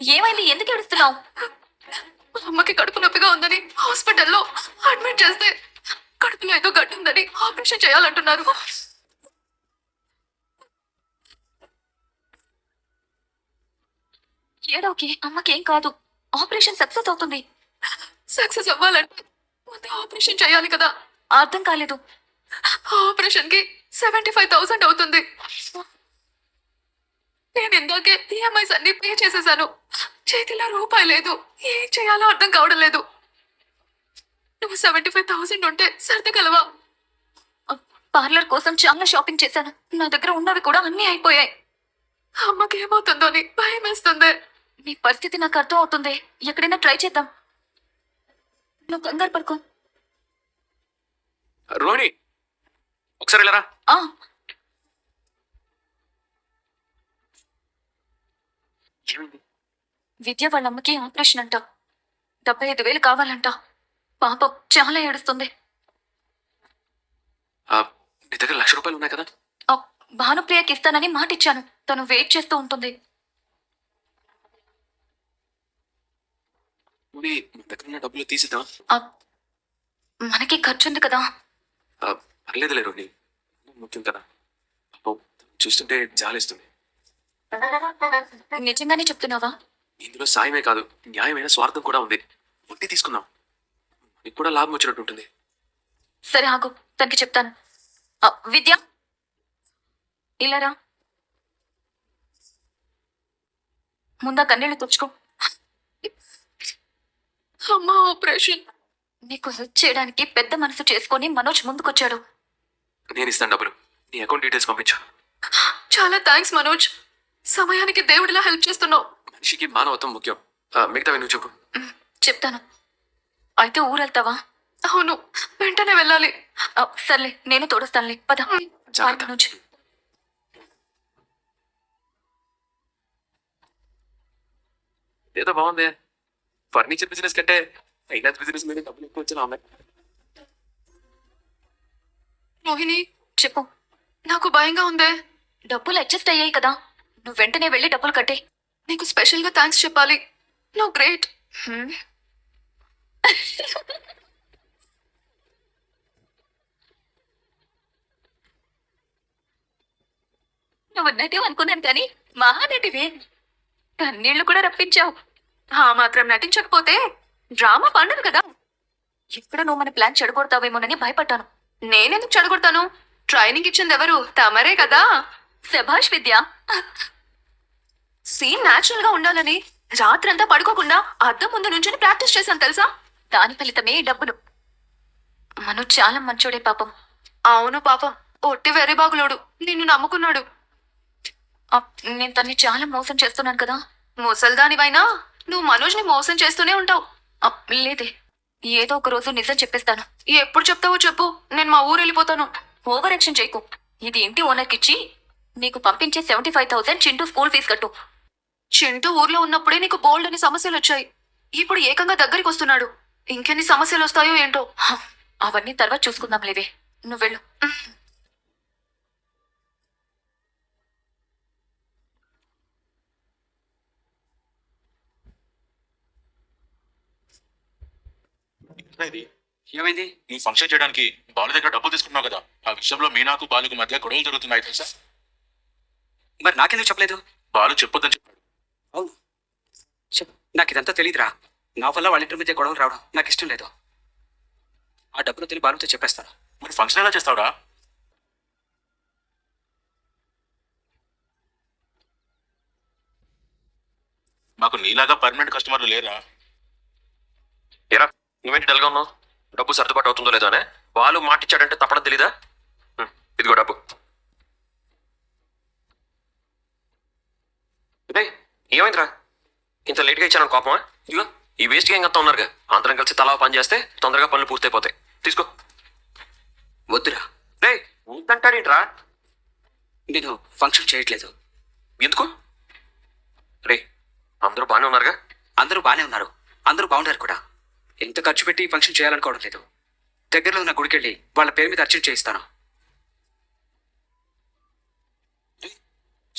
ఏమైంది? ఎందుకు ఏడుస్తున్నావు? అమ్మకి కడుపు నొప్పిగా ఉందని హాస్పిటల్లో అడ్మిట్ చేస్తే కడుపులో ఏదో గడ్డి ఉందని ఆపరేషన్ చేయాలంటున్నారు. ఏడోకి అమ్మకేం కాదు. ఆపరేషన్ సక్సెస్ అవుతుంది. సక్సెస్ అవ్వాలంటే ముందు ఆపరేషన్ చేయాలి కదా. అర్థం కాలేదు. ఆపరేషన్కి సెవెంటీ ఫైవ్ థౌసండ్ అవుతుంది. నేను ఇందాకే ఈఎంఐస్ అన్ని పే చేసేసాను. చేతిలో రూపాయి లేదు. ఏం చేయాలో అర్థం కావడం లేదు. నువ్వు సెవెంటీ ఫైవ్ థౌసండ్ ఉంటే సర్దగలవా? పార్లర్ కోసం చాలా షాపింగ్ చేశాను. నా దగ్గర ఉన్నవి కూడా అన్నీ అయిపోయాయి. అమ్మకి ఏమవుతుందో అని భయం వేస్తుంది నీ పరిస్థితి నాకు అర్థం అవుతుంది ఎక్కడైనా ట్రై చేద్దాం. నువ్వు కంగారు పడుకో. రోహిణి ఒకసారి వెళ్ళరా? ఆ, విద్య వాళ్ళ అమ్మకి ఆపరేషన్ అంట. డెబ్బై ఐదు వేలు కావాలంట. పాపం చాలా ఏడుస్తుంది. నీ దగ్గర లక్ష రూపాయలు ఉన్నాయి కదా? భానుప్రియకి ఇస్తానని మాట ఇచ్చాను తను వెయిట్ చేస్తూ ఉంటుంది. డబ్బులు తీసిద్దాం. మనకి ఖర్చు ఉంది కదా పర్లేదులే రోహిణి. ముఖ్యం కదా. చూస్తుంటే జాలేస్తుంది. నిజంగానే చెప్తున్నావా? ఇందులో సాయమే కాదు న్యాయమైన స్వార్థం కూడా ఉంది. వడ్డీ తీసుకుందాం. మనకి కూడా లాభం వచ్చినట్టు ఉంటుంది. సరే ఆగు. తనకి చెప్తాను. ఆ, విద్య. ఇలారా ముందా కన్నీళ్ళు తుడుచుకో. అమ్మ ఆపరేషన్. నీకు హెల్ప్ చేయడానికి పెద్ద మనసు చేసుకొని మనోజ్ ముందుకొచ్చాడు. నేను ఇస్తాను డబ్బులు. నీ అకౌంట్ డీటెయిల్స్ పంపించు. చాలా థ్యాంక్స్ మనోజ్. సమయానికి దేవుడిలా హెల్ప్ చేస్తున్నావు. మనిషికి మానవత్వం ముఖ్యం. ఆ, మిగతావి నువ్వు చెప్పు. చెప్తాను. అయితే ఊరెళ్తావా? అవును వెంటనే వెళ్ళాలి. ఆ, సర్లే నేను తోడుస్తానులే. పద. జాగ్రత్త. ఏదో బాగుంది. ఫర్నిచర్ బిజినెస్ కంటే ఫైనాన్స్ బిజినెస్ మీద డబ్బులు ఎక్కువ వచ్చిన అమ్మాయి రోహిణి చెప్పు. నాకు భయంగా ఉందే. డబ్బులు అడ్జస్ట్ అయ్యాయి కదా. నువ్వు వెంటనే వెళ్ళి డబ్బులు కట్టే. నీకు స్పెషల్గా థ్యాంక్స్ చెప్పాలి. నువ్వు గ్రేట్. నువ్వు నటివి అనుకున్నాను కానీ మహానటివే కన్నీళ్ళు కూడా రప్పించావు. ఆ మాత్రం నటించకపోతే డ్రామా పండదు కదా. ఎక్కడ నువ్వు మన ప్లాన్ చెడగొడతావేమోనని భయపడ్డాను. నేనెందుకు చెడగొడతాను? ట్రైనింగ్ ఇచ్చింది ఎవరు? తమరే కదా. శభాష్ విద్య. సీన్ న్యాచురల్గా ఉండాలని రాత్రంతా పడుకోకుండా అద్దం ముందు నుంచొని ప్రాక్టీస్ చేశాను తెలుసా? దాని ఫలితమే డబ్బులు. మను చాలా మంచోడే పాపం. అవును పాపం. ఒట్టి వెర్రి బాగులోడు. నిన్ను నమ్ముకున్నాడు. నేను తన్ని చాలా మోసం చేస్తున్నాను కదా. ముసల్దానివైనా నువ్వు మనోజ్ని మోసం చేస్తూనే ఉంటావు. లేదే. ఏదో ఒక రోజు నిజం చెప్పేస్తాను. ఎప్పుడు చెప్తావో చెప్పు. నేను మా ఊరు వెళ్ళిపోతాను. ఓవర్ యాక్షన్ చేయకు. ఇది ఇంటి ఓనర్కి ఇచ్చి నీకు పంపించే seventy five thousand Chintu school fees కట్టు. చింటూ ఊర్లో ఉన్నప్పుడే నీకు బోల్డ్ అని సమస్యలు వచ్చాయి. ఇప్పుడు ఏకంగా దగ్గరికి వస్తున్నాడు. ఇంకెన్ని సమస్యలు వస్తాయో ఏంటో. హ, అవన్నీ తర్వాత చూసుకుందాం లేవే. నువ్వు వెళ్ళు. ఇది ఏమైంది? నువ్వు ఫంక్షన్ చేయడానికి బాలు దగ్గర డబ్బులు తీసుకున్నావు కదా. ఆ విషయంలో మీనాకు బాలుకు మధ్య గొడవలు జరుగుతున్నాయి తెలుసా? మరి నాకెందుకు చెప్పలేదు? బాలు చెప్పొద్దని చెప్పాడు. అవును నాకు ఇదంతా తెలియదురా నా వల్ల వాళ్ళ ఇంటి మధ్య గొడవలు రావడం నాకు ఇష్టం లేదు. ఆ డబ్బులు తెలియ బాలుతో చెప్పేస్తాను. మరి ఫంక్షన్ ఎలా చేస్తావురా? మాకు నీలాగా పర్మనెంట్ కస్టమర్లు లేరా? ఎరా నువ్వేంటి డల్గా ఉన్నావు? డబ్బు సర్దుబాటు అవుతుందో లేదో అనే? వాళ్ళు మాట ఇచ్చాడంటే తప్పడం తెలీదా? ఇదిగో డబ్బు. ఇదే ఏమైందిరా? ఇంత లేట్గా ఇచ్చాను కోపమా? ఇదిగో ఈ వేస్ట్ గ్యాంగ్ అంతా ఉన్నారుగా. అందరం కలిసి తలా పని చేస్తే తొందరగా పనులు పూర్తయిపోతాయి. తీసుకో. వద్దురా. రే ఉందంటాడేంట్రా నేను ఫంక్షన్ చేయట్లేదు. ఎందుకు? రే అందరూ బాగానే ఉన్నారుగా? అందరూ బాగానే ఉన్నారు. అందరూ బాగుంటారు కూడా. ఎంత ఖర్చు పెట్టి ఫంక్షన్ చేయాలనుకోవడం లేదు. దగ్గరలో ఉన్న గుడికెళ్ళి వాళ్ళ పేరు మీద అర్చన చేయిస్తాను.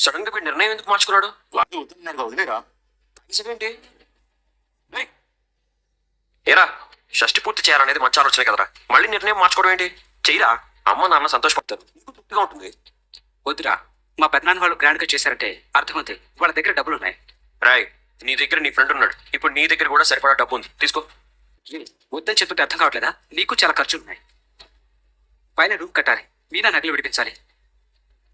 సడన్గా వీడు నిర్ణయం ఎందుకు మార్చుకున్నాడు? వదిలేరా ఏంటి. ఏరా షష్టి పూర్తి చేయాలనేది మంచి ఆలోచన కదరా. మళ్ళీ నిర్ణయం మార్చుకోవడం ఏంటి? చెయ్యరా? అమ్మ నాన్న సంతోషపడతారు. నీకు తృప్తిగా ఉంటుంది. వద్దురా మా పెద్దనాన్న వాళ్ళు గ్రాండ్గా చేశారంటే అర్థమవుతాయి వాళ్ళ దగ్గర డబ్బులు ఉన్నాయి రాయ్ నీ దగ్గర నీ ఫ్రెండ్ ఉన్నాడు. ఇప్పుడు నీ దగ్గర కూడా సరిపడా డబ్బు ఉంది తీసుకో వద్దని చెప్తుంటే అర్థం కావట్లేదా? నీకు చాలా ఖర్చులు ఉన్నాయి పైన రూమ్ కట్టాలి. మీనా నగలు విడిపించాలి.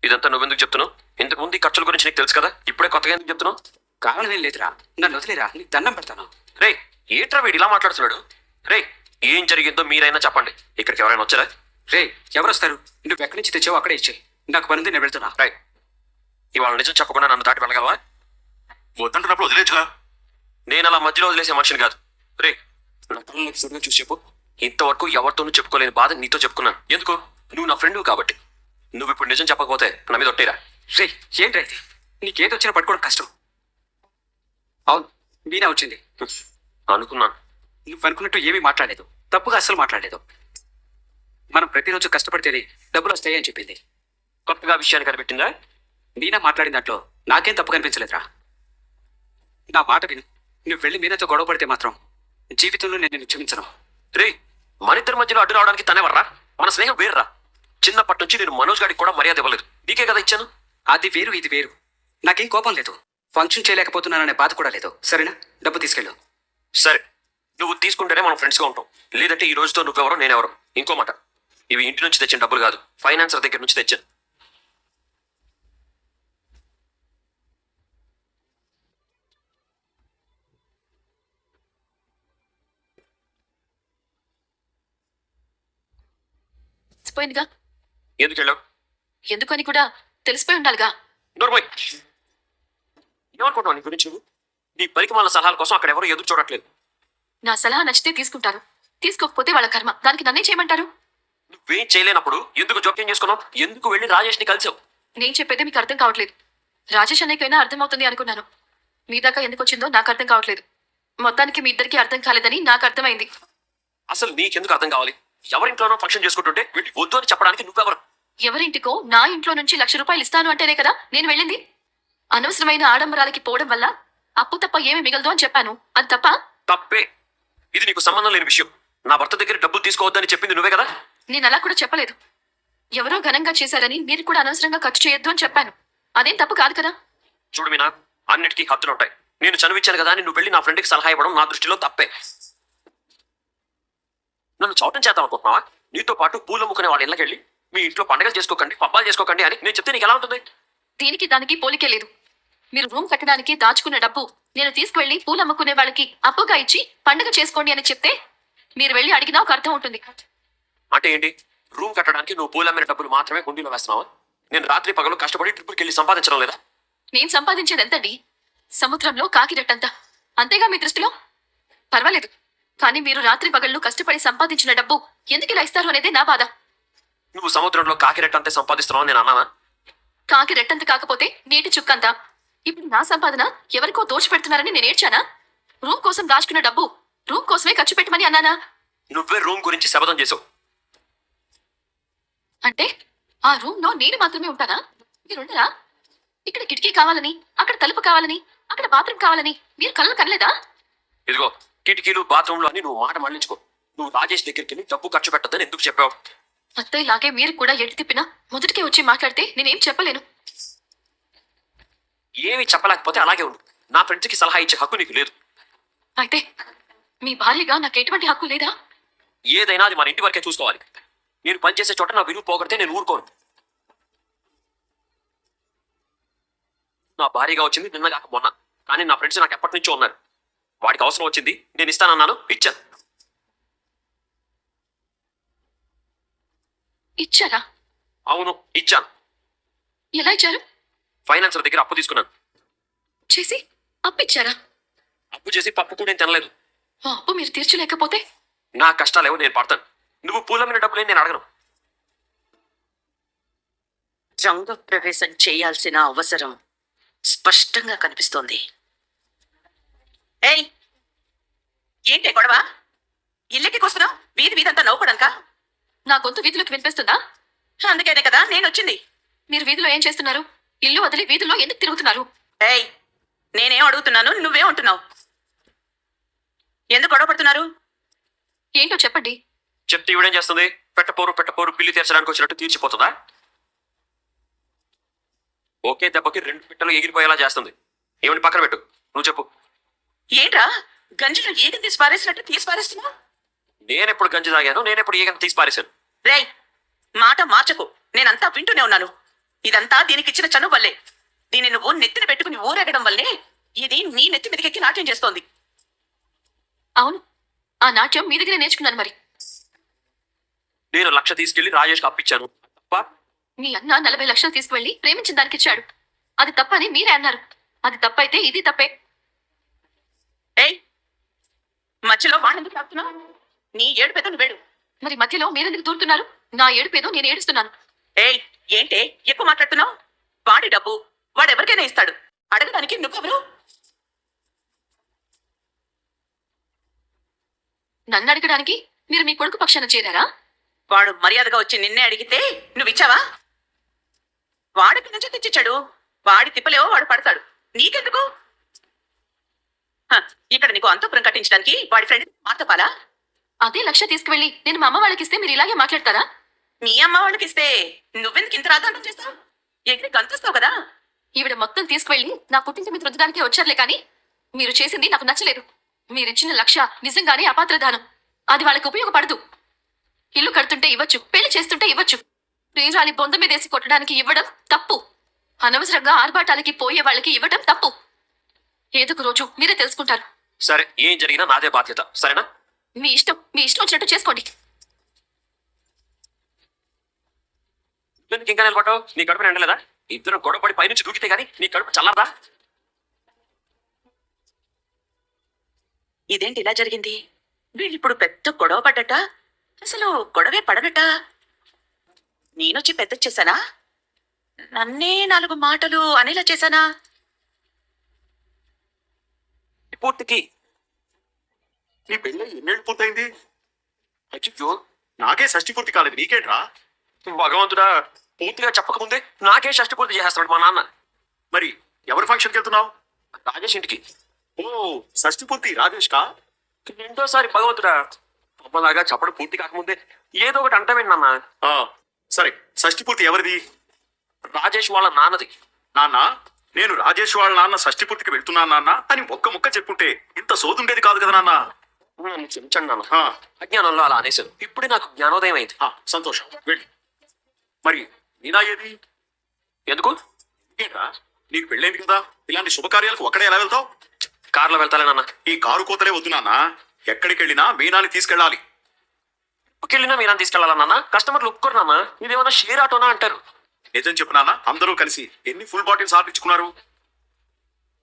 ఇదంతా నువ్వెందుకు చెప్తున్నావు? ఇంతకు ముందు ఈ ఖర్చుల గురించి నీకు తెలుసు కదా? ఇప్పుడే కొత్తగా ఎందుకు చెప్తున్నావు? కారణం ఏం లేదురా. నన్ను వదిలేరా? నీకు దండం పెడతాను. రే ఏట్రా వీడు ఇలా మాట్లాడుతున్నాడు? రే ఏం జరిగిందో మీరైనా చెప్పండి. ఇక్కడికి ఎవరైనా వచ్చారా? రే ఎవరు వస్తారు నువ్వు ఎక్కడి నుంచి తెచ్చావో అక్కడే ఇచ్చేయి నాకు పని ఉంది, నేను వెళ్తున్నా. రాయ్ ఇవాళ నిజం చెప్పకుండా నన్ను దాటి వెళ్ళగలవా? వద్దంటున్నప్పుడు వదిలేచ్చుగా నేను అలా మధ్యలో వదిలేసే మనిషిని కాదు. రే నా కళ్ళలోకి చూసి చెప్పు. ఇంతవరకు ఎవరితోనూ చెప్పుకోలేని బాధ నీతో చెప్పుకున్నాను. ఎందుకు? నువ్వు నా ఫ్రెండ్ కాబట్టి. నువ్వు ఇప్పుడు నిజం చెప్పకపోతే నా మీద ఒట్టేరా. రే ఏంట్రా ఇది? నీకేది వచ్చినా పట్టుకోవడం కష్టం. అవును మీనా వచ్చింది. అనుకున్నాను. నువ్వు అనుకున్నట్టు ఏమీ మాట్లాడలేదు. తప్పుగా అస్సలు మాట్లాడలేదు. మనం ప్రతిరోజు కష్టపడితేనే డబ్బులు వస్తాయి అని చెప్పింది. కొత్తగా విషయాన్ని కనిపెట్టిందా? మీనా మాట్లాడిన దాంట్లో నాకేం తప్పు కనిపించలేదురా. నా మాట విను. నువ్వు వెళ్ళి మీనాతో గొడవ పడితే మాత్రం జీవితంలో నేను నిన్ను క్షమించను. రే మన ఇద్దరి మధ్యలో అడ్డు రావడానికి తనేవర్రా? మన స్నేహం వేర్రా. చిన్నప్పటి నుంచి నేను మనోజ్ గారికి కూడా మర్యాద ఇవ్వలేదు. నీకే కదా ఇచ్చాను? అది వేరు ఇది వేరు. నాకేం కోపం లేదు. ఫంక్షన్ చేయలేకపోతున్నాననే బాధ కూడా లేదు. సరేనా? డబ్బు తీసుకెళ్ళు. సరే. నువ్వు తీసుకుంటేనే మనం ఫ్రెండ్స్గా ఉంటాం. లేదంటే ఈ రోజుతో నువ్వెవరో నేనెవరో. ఇంకో మాట. ఇవి ఇంటి నుంచి తెచ్చిన డబ్బులు కాదు. ఫైనాన్సర్ దగ్గర నుంచి తెచ్చాను. తెలిసిపోయిందిగా ఎందుకు వెళ్ళావు ఎందుకని కూడా తెలిసిపోయి ఉండాలిగా. నోర్మోయ్! ఏమనుకుంటున్నావు నీ గురించి? నీ పనికి మన సలహాల కోసం అక్కడ ఎవరు ఎదురు చూడట్లేదు. నా సలహా నచ్చితే తీసుకుంటారు. తీసుకోకపోతే వాళ్ళ కర్మ. దానికి నన్నే చేయమంటారు? నువ్వేం చేయలేనప్పుడు ఎందుకు జోక్యం చేసుకున్నావు? ఎందుకు వెళ్ళి రాజేష్ని కలిసావు? నేను చెప్పేది మీకు అర్థం కావట్లేదు. రాజేష్ అన్నయ్యకైనా అర్థమవుతుంది అనుకున్నాను. మీ దాకా ఎందుకు వచ్చిందో నాకు అర్థం కావట్లేదు. మొత్తానికి మీ ఇద్దరికి అర్థం కాలేదని నాకు అర్థమైంది. అసలు నీకెందుకు అర్థం కావాలి? ఎవరింట్లోనో ఫంక్షన్ చేసుకుంటుంటే వీటి వద్దు అని చెప్పడానికి నువ్వెవరు? ఎవరింటికో నా ఇంట్లో నుంచి లక్ష రూపాయలు ఇస్తాను అంటేనే కదా నేను వెళ్ళింది? అనవసరమైన ఆడంబరాలకి పోవడం వల్ల అప్పు తప్ప ఏమి మిగలదు అని చెప్పాను. అది తప్ప? తప్పే. ఇది నీకు సంబంధం లేని విషయం. నా భర్త దగ్గర డబ్బులు తీసుకోవద్దని చెప్పింది నువ్వే కదా? నేను అలా కూడా చెప్పలేదు. ఎవరో ఘనంగా చేశారని మీరు కూడా అనవసరంగా ఖర్చు చేయొద్దు అని చెప్పాను. అదేం తప్పు కాదు కదా? చూడు మీనా అన్నిటికీ హద్దులు ఉంటాయి. నేను చనువిచ్చాను కదా అని నువ్వు వెళ్ళి నా ఫ్రెండ్కి సలహా ఇవ్వడం నా దృష్టిలో తప్పే. నన్ను చౌటం చేద్దాం అనుకుంటున్నావా? నీతో పాటు పూలు అమ్ముకునే వాళ్ళ ఇళ్ళకి వెళ్ళి మీ ఇంట్లో పండగలు చేసుకోకండి పబ్బాలు చేసుకోకండి అని నేను చెప్తే నీకు ఎలా ఉంటుంది? దీనికి దానికి పోలికే లేదు. మీరు రూమ్ కట్టడానికి దాచుకున్న డబ్బు నేను తీసుకువెళ్ళి పూలు అమ్ముకునే వాళ్ళకి అప్పుగా ఇచ్చి పండుగ చేసుకోండి అని చెప్తే మీరు వెళ్ళి అడిగినా ఒక అర్థం ఉంటుంది. అంటే ఏంటి? రూమ్ కట్టడానికి నువ్వు పూలు అమ్మిన డబ్బులు మాత్రమే కుండీలో వేస్తున్నావా? నేను రాత్రి పగలు కష్టపడి ట్రిప్పుకి వెళ్ళి సంపాదించడం లేదా? నేను సంపాదించేది ఎంతండి? సముద్రంలో కాకిరెట్టంత అంతేగా మీ దృష్టిలో? పర్వాలేదు. కానీ మీరు రాత్రి పగళ్ళు కష్టపడి సంపాదించిన డబ్బు ఎందుకు ఇలా ఇస్తారు అనేది నా బాధ. నువ్వు సముద్రంలో కాకిరెట్ అంతే సంపాదిస్తున్నావు నేను అన్నానా? కాకి రెట్టంత కాకపోతే నీటి చుక్కంత. ఇప్పుడు నా సంపాదన ఎవరికో దోచిపెడుతున్నారని నేను ఏడ్చానా? రూమ్ కోసం దాచుకున్న డబ్బు రూమ్ కోసమే ఖర్చు పెట్టమని అన్నానా? నువ్వే రూమ్ గురించి శపథం చేసావు. అంటే ఆ రూమ్లో నేను మాత్రమే ఉంటానా? మీరుండరా? ఇక్కడ కిటికీ కావాలని అక్కడ తలుపు కావాలని అక్కడ బాత్రూమ్ కావాలని మీరు కళ్ళు కనలేదా? ఇదిగో కిటికీలు బాత్రూంలు అని నువ్వు మాట మళ్ళించుకో నువ్వు రాజేష్ దగ్గరికి వెళ్ళి డబ్బు ఖర్చు పెట్టద్దని ఎందుకు చెప్పావు? అత్తయ్య లాగే మీరు కూడా ఎటు తిప్పినా మొదటికే వచ్చి మాట్లాడితే నేనేం చెప్పలేను. ఏమీ చెప్పలేకపోతే అలాగే ఉండు. నా ఫ్రెండ్స్కి సలహా ఇచ్చే హక్కు నీకు లేదు. అయితే మీ భార్యగా నాకు ఎటువంటి హక్కు లేదా? ఏదైనా అది మన ఇంటి వరకే చూసుకోవాలి. నేను పనిచేసే చోట నా విలువ పోగొడితే నేను ఊరుకోను. నా భార్యగా వచ్చింది నిన్న కాక మొన్న. కానీ నా ఫ్రెండ్స్ నాకు ఎప్పటి నుంచో ఉన్నారు. వాడికి అవసరం వచ్చింది నేను ఇస్తానన్నాను ఇచ్చాను. ఇచ్చారా? అవును ఇచ్చాను. ఎలా ఇచ్చారు? ఫైనాన్సర్ దగ్గర అప్పు తీసుకున్నాను. చేసి అప్పిచ్చారా అప్పు చేసి పప్పు కూడా నేను తినలేదు. ఆ అప్పు మీరు తీర్చలేకపోతే? నా కష్టాలేవో నేను పడతాను. నువ్వు పూలమైన డబ్బులేం నేను అడగను. రంగ ప్రవేశం చేయాల్సిన అవసరం స్పష్టంగా కనిపిస్తోంది. ఏయ్ ఏంటి గొడవ? ఇల్లకి వస్తున్నావు వీధి వీధంతా నవ్వుకోడానికా నా గొంతు వీధిలోకి వినిపిస్తుందా? అందుకేనే కదా నేను వచ్చింది మీరు వీధిలో ఏం చేస్తున్నారు? ఇల్లు వదిలి వీధిలో ఎందుకు తిరుగుతున్నారు? ఏయ్ నేనేం అడుగుతున్నాను నువ్వేం అంటున్నావు ఎందుకు గొడవ పడుతున్నారు? ఏంటో చెప్పండి. చెప్తే ఈవిడేం చేస్తుంది? పెట్టపోరు పెట్టపోరు బిల్లు తీర్చడానికి వచ్చినట్టు తీర్చిపోతుందా? ఒకే దెబ్బకి రెండు పిట్టలు ఎగిరిపోయేలా చేస్తుంది. ఏమిటి పక్కన పెట్టు. నువ్వు చెప్పు. ఏంట్రా? గంజిలో ఈగ తీసి పారేసినట్టు తీసి పారేస్తున్నావు? నేనెప్పుడు గంజి తాగాను నేనెప్పుడు ఈగను తీసి పారేశాను. రేయ్ మాట మార్చకు. నేనంతా వింటూనే ఉన్నాను. ఇదంతా దీనికిచ్చిన చనువు వల్లే. దీన్ని నువ్వు నెత్తిన పెట్టుకుని ఊరేగడం వల్లే ఇది నీ నెత్తి మీదకెక్కి నాట్యం చేస్తోంది. అవును. ఆ నాట్యం మీ దగ్గరే నేర్చుకున్నాను మరి. నేను లక్ష తీసుకెళ్ళి రాజేష్కి అప్పించాను తప్ప? మీ అన్న నలభై లక్షలు తీసుకువెళ్ళి ప్రేమించిన దానికి ఇచ్చాడు. అది తప్పని మీరే అన్నారు. అది తప్పైతే ఇది తప్పే. ఏయ్ మధ్యలో వాళ్ళెందుకు తాగుతున్నావు? నీ ఏడు పెద్ద వేడు మరి మధ్యలో మీరెందుకు దూరుతున్నారు? నా ఏడుపేదో నేను ఏడుస్తున్నాను. ఏయ్ ఏంటే? ఎక్కువ మాట్లాడుతున్నావు? వాడి డబ్బు వాడు ఎవరికైనా ఇస్తాడు. అడగడానికి నువ్వెవరు? నన్ను అడగడానికి మీరు మీ కొడుకు పక్షాన చేరారా? వాడు మర్యాదగా వచ్చి నిన్నే అడిగితే నువ్వు ఇచ్చావా వాడికి నుంచి తెచ్చిచ్చాడు వాడి తిప్పలేవో వాడు పడతాడు. నీకెందుకు? హ, ఇక్కడ నీకు అంతపురం కట్టించడానికి వాడి ఫ్రెండ్ మాతపాలా అదే లక్ష తీసుకువెళ్ళి నేను మా అమ్మ వాళ్ళకి ఇస్తే మీరు ఇలాగే మాట్లాడతారా? మీ అమ్మ వాళ్ళకి ఇస్తే నువ్వెందుకు ఇంత రాదాంతం చేస్తావు? ఎగిరి గంతుస్తావు కదా? ఈవిడ మొత్తం తీసుకువెళ్ళి నా పుట్టింటి మీద రుద్దడానికే వచ్చారులే కానీ మీరు చేసింది నాకు నచ్చలేదు. మీరిచ్చిన లక్ష నిజంగానే అపాత్రదానం. అది వాళ్ళకి ఉపయోగపడదు. ఇల్లు కడుతుంటే ఇవ్వచ్చు పెళ్ళి చేస్తుంటే ఇవ్వచ్చు. ప్రియురాలి బొంద మీదేసి కొట్టడానికి ఇవ్వడం తప్పు. అనవసరంగా ఆర్భాటాలకి పోయే వాళ్ళకి ఇవ్వడం తప్పు. ఏదో ఒక రోజు మీరే తెలుసుకుంటారు. సరే ఏం జరిగినా నాదే బాధ్యత. సరేనా? మీ ఇష్టం మీ ఇష్టం వచ్చినట్టు చేసుకోండి. ఇంకా నిలబడ్డావు? నీ కడుపు నిండలేదా? ఇద్దరు గొడవపడి పైనుంచి దూకితే గానీ నీ కడుపు చల్లదా? ఇదేంటి ఇలా జరిగింది? వీళ్ళిప్పుడు పెద్ద గొడవ పడ్డట? అసలు గొడవే పడనట? నేనొచ్చి పెద్ద చేశానా? నన్నే నాలుగు మాటలు అనేలా చేశానా? పూర్తికి నీ పెళ్ళి ఎన్నేళ్ళు పూర్తయింది? అయ్యో నాకే షష్టి పూర్తి కాలేదు నీకేట్రా? భగవంతుడా పూర్తిగా చెప్పకముందే నాకే షష్టి పూర్తి చేసేస్తాడు మా నాన్న. మరి ఎవరి ఫంక్షన్కి వెళ్తున్నావు? రాజేష్ ఇంటికి. ఓ షష్టి పూర్తి రాజేష్ కా రెండోసారి భగవంతుడా అమ్మలాగా చెప్పడం పూర్తి కాకముందే ఏదో ఒకటి అంటవేంటి నాన్న? ఆ, సరే షష్టి పూర్తి ఎవరిది? రాజేష్ వాళ్ళ నాన్నది. నాన్న నేను రాజేష్ వాళ్ళ నాన్న షష్టి పూర్తికి వెళ్తున్నాను నాన్న అని ఒక్క ముక్క చెప్పుంటే ఇంత సోదుండేది కాదు కదా నాన్న. నన్ను క్షమించండి నాన్న ఆ, అజ్ఞానంలో అలా అనేశాను ఇప్పుడే నాకు జ్ఞానోదయం అయింది. ఆ, సంతోషం. వెళ్ళి. మరి నీనా ఏది? ఎందుకు? నీకు పెళ్ళైంది కదా? ఇలాంటి శుభకార్యాలకు ఒక్కడే ఎలా వెళ్తావు? కార్లో వెళ్తాలే నాన్న. ఈ కారు కోతలే వద్దు నాన్న. ఎక్కడికి వెళ్ళినా మీనాని తీసుకెళ్ళాలి. వెళ్ళినా మీనాన్ని తీసుకెళ్ళాలా నాన్న? కస్టమర్లు ఒప్పుకోరు నాన్న. ఇదేమన్నా షేర్ ఆటోనా అంటారు? నిజం చెప్పు నాన్న. అందరూ కలిసి ఎన్ని ఫుల్ బాటిల్స్ ఆర్డర్ ఆగడానికి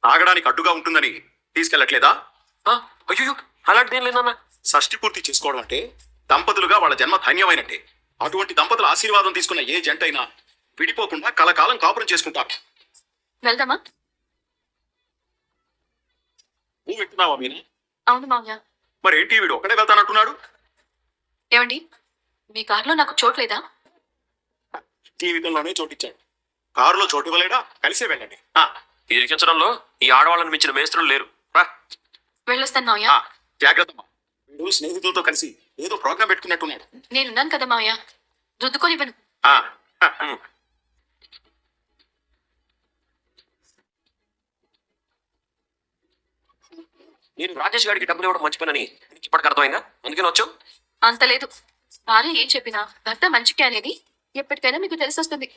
తాగడానికి అడ్డుగా ఉంటుందని తీసుకెళ్ళట్లేదా? ఆ, అయ్యో అలాంటిదేం లేదు నాన్న షష్టి పూర్తి చేసుకోవడం అంటే దంపతులుగా వాళ్ళ జన్మ ధన్యమైనట్టే. అటువంటి దంపతుల ఆశీర్వాదం తీసుకున్న ఏ జంట అయినా విడిపోకుండా కలకాలం కాపురం చేసుకుంటారు. వెళ్దామా? నువ్వు వింటున్నావా మీనా? అవును మామయ్య. మరి ఏంటి వీడు ఒక్కడే వెళ్తానంటున్నాడు? ఏమండి? మీ కారులో నాకు చోట్లేదా జీవితంలోనే చోటిచ్చాడు. కారులో చోటు ఇవ్వలేడా? కలిసే వెళ్ళండి. ఆ, ఇరికించడంలో ఈ ఆడవాళ్ళని మించిన మేస్త్రులు లేరు. రా. వెళ్ళొస్తాను మామయ్య. ఆ, జాగ్రత్తమ్మా. వీడు స్నేహితులతో కలిసి ఏదో ప్రోగ్రాం పెట్టుకున్నట్టున్నాడు. నేనున్నాను కదా రుద్దుకొనివ్వను ఆ, ఆ, ఉమ్. నేను రాజేష్ గారికి డబ్బులు ఇవ్వడం మంచి పని అని నీకు ఇప్పటికి అర్థమైందా? అందుకని వచ్చావు అంత లేదు. భార్య ఏం చెప్పినా భర్త మంచికే అనేది ఎప్పటికైనా మీకు తెలిసొస్తుంది.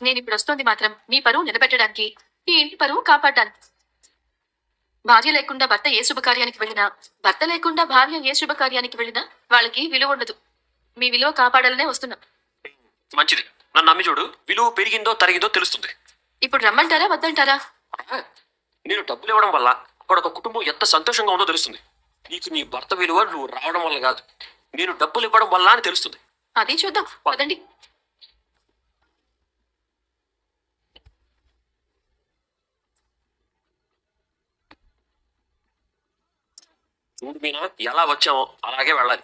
నేను ఇప్పుడు వస్తుంది మాత్రం మీ పరువు నిలబెట్టడానికి ఈ ఇంటి పరువు కాపాడడానికి. భార్య లేకుండా భర్త ఏ శుభకార్యానికి వెళ్ళినా భర్త లేకుండా భార్య ఏ శుభకార్యానికి వెళ్ళినా వాళ్ళకి విలువ ఉండదు. మీ విలువ కాపాడాలనే వస్తున్నాం. మంచిది. నన్ను నమ్మి చూడు విలువ పెరిగిందో తరిగిందో తెలుస్తుంది. ఇప్పుడు రమ్మంటారా వద్దంటారా? నేను డబ్బులు ఇవ్వడం వల్ల అక్కడ ఒక కుటుంబం ఎంత సంతోషంగా ఉందో తెలుస్తుంది. నీకు నీ భర్త విలువ నువ్వు రావడం వల్ల కాదు. నేను డబ్బులు ఇవ్వడం వల్ల అని తెలుస్తుంది. అది చూద్దాం పదండి భూమిన ఎలా వచ్చామో అలాగే వెళ్ళాలి.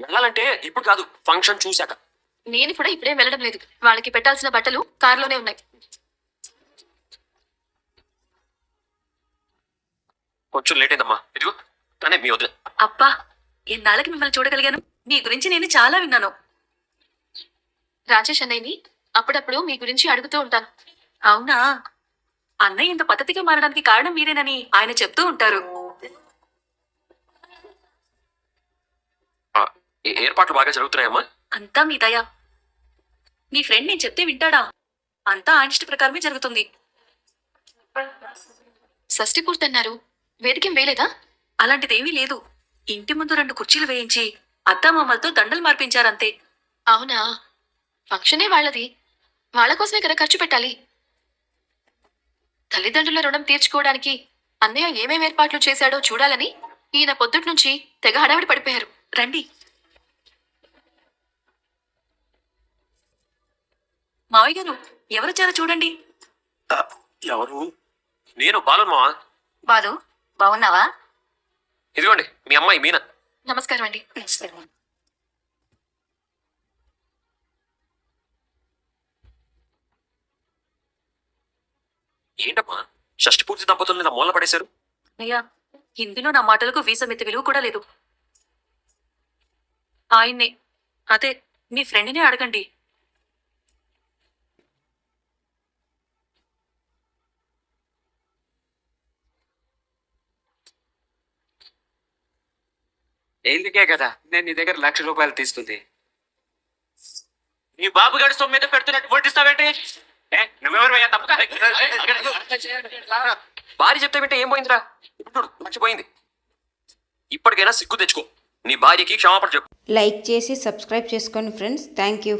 వెళ్ళాలంటే ఇప్పుడు కాదు ఫంక్షన్ చూశాక. నేను కూడా ఇప్పుడే వెళ్ళడం లేదు. వాళ్ళకి పెట్టాల్సిన బట్టలు కారులోనే ఉన్నాయి. కొంచెం లేట్ అయిందమ్మా. ఇది తనే మీ వదిలే. అప్పా ఎన్నాళ్ళకి మిమ్మల్ని చూడగలిగాను? మీ గురించి నేను చాలా విన్నాను. రాజేష్ అన్నయ్యని అప్పుడప్పుడు మీ గురించి అడుగుతూ ఉంటాను. అవునా? అన్నయ్య ఇంత పద్ధతిగా మారడానికి కారణం మీరేనని ఆయన చెప్తూ ఉంటారు. ఆ, ఈ ఏర్పాట్లు బాగా జరుగుతున్నాయమ్మా? అంతా మీ దయ. మీ ఫ్రెండ్ నేను చెప్తే వింటాడా? అంతా ఆయన ఇష్ట ప్రకారమే జరుగుతుంది. షష్టి పూర్తి అన్నారు వేదికేం వేయలేదా? అలాంటిదేమీ లేదు. ఇంటి ముందు రెండు కుర్చీలు వేయించి అత్తామామలతో దండలు మార్పించారంతే. అవునా? ఫంక్షనే వాళ్ళది. వాళ్ళ కోసమే కదా ఖర్చు పెట్టాలి. తల్లిదండ్రుల రుణం తీర్చుకోవడానికి అన్నయ్య ఏమేం ఏర్పాట్లు చేశాడో చూడాలని ఈయన పొద్దుటి నుంచి తెగ హడావిడి పడిపోయారు. రండి. మావయ్య గారు ఎవరొచ్చారో చూడండి. ఎవరు? నేను బాలు మావా? బాలు బాగున్నావా ఇదిగోండి మీ అమ్మాయి మీనా. నమస్కారం అండి. ఏంటమ్మా? షష్టి పూర్తి దంపతుల్ని ఇలా మూల పడేశారు? అయ్యా ఇందులో నా మాటలకు వీసమెత్త విలువ కూడా లేదు. ఆయన్నే అదే మీ ఫ్రెండ్నే అడగండి. ఎందుకే కదా? నేను నీ దగ్గర లక్ష రూపాయలు తీసుకుంది. నీ బాబు గడి సొమ్ము మీద పెడుతున్నట్టు వడ్డిస్తావేంటి? నువ్వెవరు భార్య చెప్తే వింటే ఏం పోయిందిరా? ఇప్పుడు మర్చిపోయింది. ఇప్పటికైనా సిగ్గు తెచ్చుకో. నీ భార్యకి క్షమాపణ చెప్పు. లైక్ చేసి సబ్స్క్రైబ్ చేసుకోండి ఫ్రెండ్స్. Thank you.